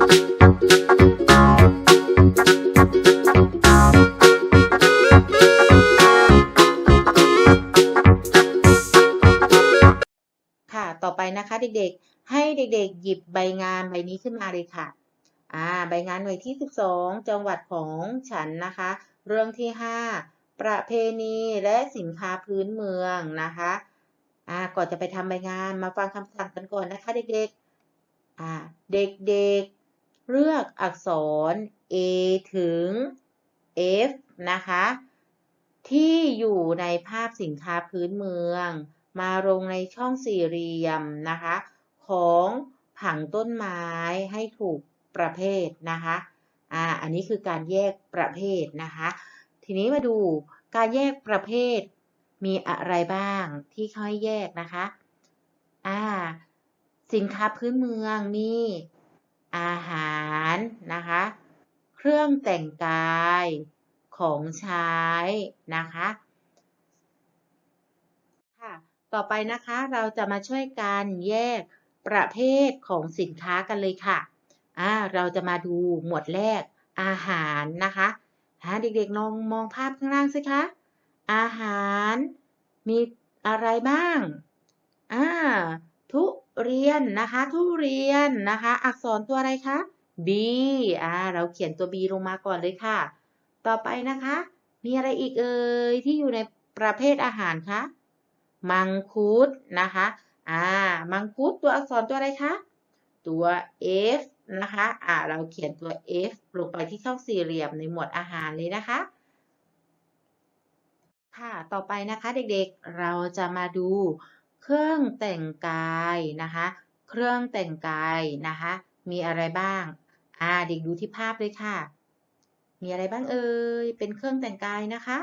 ค่ะ ต่อไปนะคะเด็กๆ ให้เด็กๆ หยิบใบงานใบนี้ขึ้นมาเลยค่ะ อ่า ใบงานหน่วยที่ 12 จังหวัดของฉันนะคะ เรื่องที่ 5 ประเพณีและสินค้าพื้นเมืองนะคะ อ่า ก่อนจะไปทำใบงานมาฟังคำสั่งกันก่อนนะคะเด็กๆ อ่า เด็กๆ เลือกอักษร A ถึง F นะคะ ที่อยู่ในภาพสินค้าพื้นเมือง มาลงในช่องสี่เหลี่ยมนะคะ ของผังต้นไม้ให้ถูกประเภทนะคะอ่าอันนี้คือการแยกประเภทนะคะ ทีนี้มาดูการแยกประเภทมีอะไรบ้างที่เขาให้แยกนะคะอ่าสินค้าพื้นเมืองมี อาหารนะคะ เครื่องแต่งกายของใช้นะคะค่ะต่อไปนะคะเราจะมาช่วยกันแยกประเภทของสินค้ากันเลยค่ะอ่าเราจะมาดูหมวดแรกอาหารนะคะฮะเด็กๆลองมองภาพข้างล่างสิคะ อาหารมีอะไรบ้างอ่าทุ เรียนนะคะ ทุเรียนนะคะ อักษรตัวอะไรคะ B อ่าเราเขียนตัว B ลงมาก่อนเลยค่ะ ต่อไปนะคะ มีอะไรอีกเอ่ยที่อยู่ในประเภทอาหารคะมังคุดนะคะอ่ามังคุดตัวอักษรตัวอะไรคะตัว F นะคะอ่าเราเขียนตัว F ลงไปที่ช่องสี่เหลี่ยมในหมวดอาหารเลยนะคะค่ะ ต่อไปนะคะเด็กๆ เราจะมาดู เครื่องแต่งกายนะคะ เครื่องแต่งกายนะคะ มีอะไรบ้าง อ่า เด็กดูที่ภาพเลยค่ะ มีอะไรบ้างเอ่ย เป็นเครื่องแต่งกายนะคะ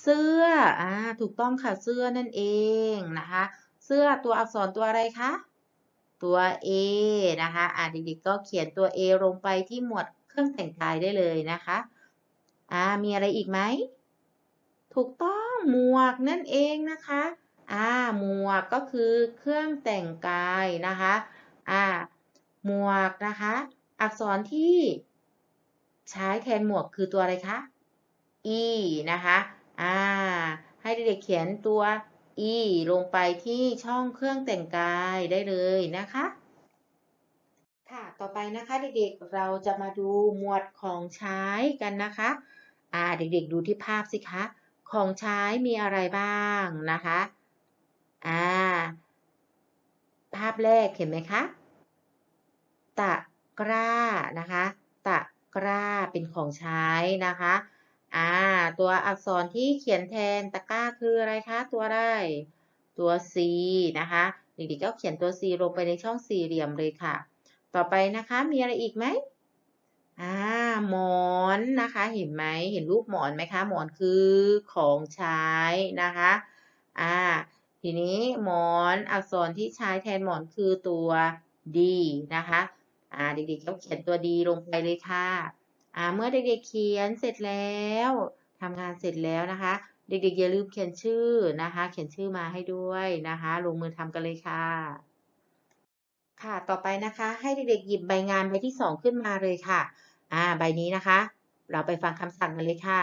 เสื้อ อ่า ถูกต้องค่ะ เสื้อนั่นเองนะคะ เสื้อตัวอักษรตัวอะไรคะ ตัว A นะคะ อ่าเด็กๆก็เขียนตัว A ลงไปที่หมวดเครื่องแต่งกายได้เลยนะคะ อ่า มีอะไรอีกไหม ถูกต้อง หมวกนั่นเองนะคะ อ่าหมวกก็คือเครื่องแต่งกายนะคะอ่าหมวกนะคะ อักษรที่ใช้แทนหมวกคือตัวอะไรคะ E นะคะอ่าให้เด็กๆเขียนตัว E ลงไปที่ช่องเครื่องแต่งกายได้เลยนะคะ ค่ะต่อไปนะคะเด็กๆเราจะมาดูหมวดของใช้กันนะคะอ่าเด็กๆดูที่ภาพสิคะ ของใช้มีอะไรบ้างนะคะ อ่า ภาพแรกเห็นไหมคะ ตะกร้านะคะ ตะกร้าเป็นของใช้นะคะ อ่า ตัวอักษรที่เขียนแทนตะกร้าคืออะไรคะ ตัวอะไร ตัว C นะคะเด็กๆก็เขียนตัว C ลงไปในช่องสี่เหลี่ยมเลยค่ะ ต่อไปนะคะ มีอะไรอีกไหมอ่า หมอนนะคะ เห็นไหม เห็นรูปหมอนไหมคะ หมอนคือของใช้นะคะ อ่า ทีนี้หมอนอักษรที่ใช้แทนหมอนคือตัว D นะคะอ่าเด็กๆก็เขียนตัว D ลงไปเลยค่ะอ่าเมื่อเด็กๆเขียนเสร็จแล้วทำงานเสร็จแล้วนะคะ เด็กๆอย่าลืมเขียนชื่อนะคะ เขียนชื่อมาให้ด้วยนะคะ ลงมือทำกันเลยค่ะ ค่ะต่อไปนะคะ ให้เด็กๆหยิบใบงานใบที่ 2 ขึ้นมาเลยค่ะอ่าใบนี้นะคะ เราไปฟังคำสั่งกันเลยค่ะ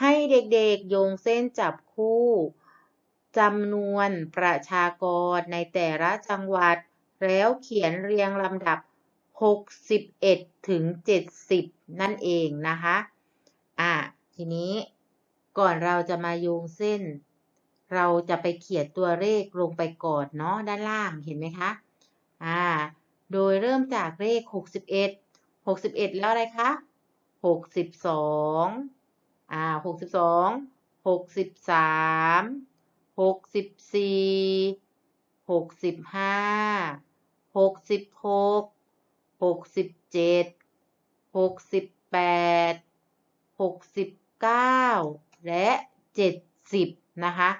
ให้เด็กๆโยงเส้นจับคู่ จำนวนประชากรในแต่ละจังหวัด แล้วเขียนเรียงลำดับ 61 ถึง 70 นั่นเองนะคะ อ่าทีนี้ก่อนเราจะมาโยงเส้น เราจะไปเขียนตัวเลขลงไปก่อนเนาะด้านล่างเห็นไหมคะ อ่า โดยเริ่มจากเลข 61 61 แล้วอะไรคะ62 อ่า 62 63 หกสิบสี่หกสิบห้าหกสิบหกหกสิบเจ็ดหกสิบแปดหกสิบเก้าและเจ็ดสิบนะคะ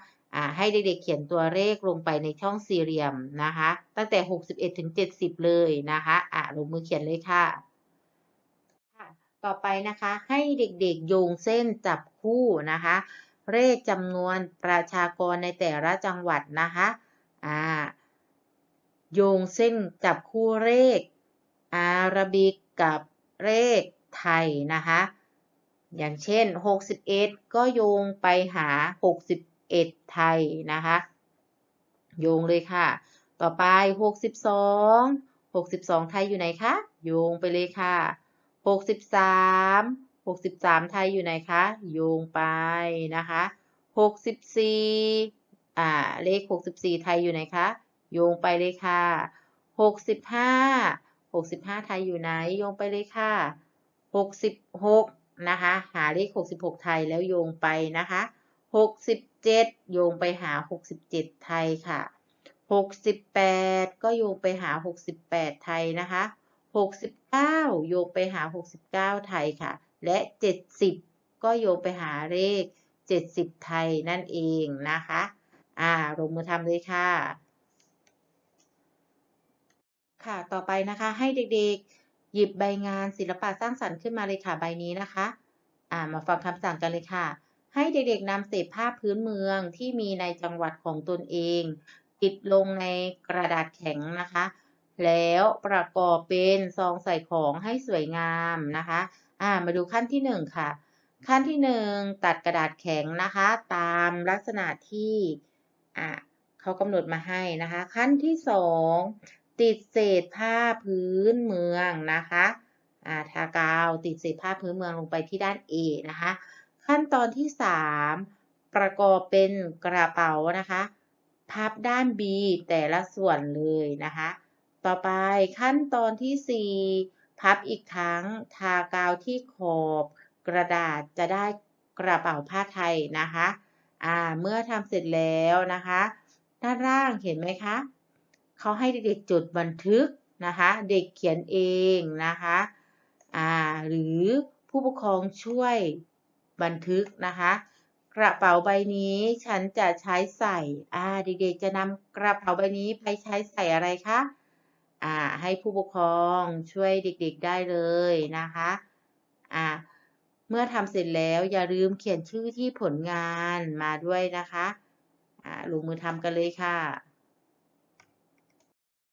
ให้เด็กๆเขียนตัวเลขลงไปในช่องสี่เหลี่ยมนะคะ ตั้งแต่หกสิบเอ็ดถึงเจ็ดสิบเลยนะคะอ่าลงมือเขียนเลยค่ะต่อไปนะคะให้เด็กๆโยงเส้นจับคู่นะคะ เลขจำนวนประชากรในแต่ละจังหวัดนะคะอ่าโยงเส้นจับคู่เลขอารราบิกกับเลขไทยนะคะ อย่างเช่น 61 ก็โยงไปหา 61 ไทยนะคะ โยงเลยค่ะ ต่อไป 62 62 ไทยอยู่ไหนคะ โยงไปเลยค่ะ 63 หกสิบสามไทยอยู่ไหนคะ โยงไปนะคะหกสิบสี่อ่า เลขหกสิบสี่ไทยอยู่ไหนคะ โยงไปเลยค่ะหกสิบห้าหกสิบห้าไทยอยู่ไหน โยงไปเลยค่ะหกสิบหกนะคะ หาเลขหกสิบหกไทยแล้วโยงไปนะคะหกสิบเจ็ดโยงไปหาหกสิบเจ็ดไทยค่ะหกสิบแปดก็โยงไปหาหกสิบแปดไทยนะคะหกสิบเก้าโยงไปหาหกสิบเก้าไทยค่ะ และ 70 ก็โยงไปหาเลข 70 ไทยนั่นเองนะคะ อ่าลงมือทำเลยค่ะ ค่ะ ต่อไปนะคะให้เด็กๆ หยิบใบงานศิลปะสร้างสรรค์ขึ้นมาเลยค่ะใบนี้นะคะ อ่า มาฟังคำสั่งกันเลยค่ะ ให้เด็กๆนำเศษผ้าพื้นเมืองที่มีในจังหวัดของตนเองติดลงในกระดาษแข็งนะคะ แล้วประกอบเป็นซองใส่ของให้สวยงามนะคะ อ่า มาดูขั้นที่หนึ่งค่ะ ขั้นที่หนึ่งตัดกระดาษแข็งนะคะ ตามลักษณะที่อ่าเขากำหนดมาให้นะคะ ขั้นที่สองติดเศษผ้าพื้นเมืองนะคะอ่าทากาวติดเศษผ้าพื้นเมืองลงไปที่ด้าน A นะคะ ขั้นตอนที่สามประกอบเป็นกระเป๋านะคะ พับด้าน B แต่ละส่วนเลยนะคะ ต่อไปขั้นตอนที่4 พับอีกครั้งทากาวที่ขอบกระดาษจะได้กระเป๋าผ้าไทยนะคะอ่าเมื่อทำเสร็จแล้วนะคะ ด้านล่างเห็นไหมคะเขาให้เด็กๆจดบันทึกนะคะ เด็กเขียนเองนะคะอ่าหรือผู้ปกครองช่วยบันทึกนะคะ กระเป๋าใบนี้ฉันจะใช้ใส่อ่าเด็กๆจะนำกระเป๋าใบนี้ไปใช้ใส่อะไรคะ อ่าให้ผู้ปกครองช่วยเด็กๆได้เลยนะคะอ่าเมื่อทำเสร็จแล้วอย่าลืมเขียนชื่อที่ผลงานมาด้วยนะคะอ่าลงมือทำกันเลยค่ะ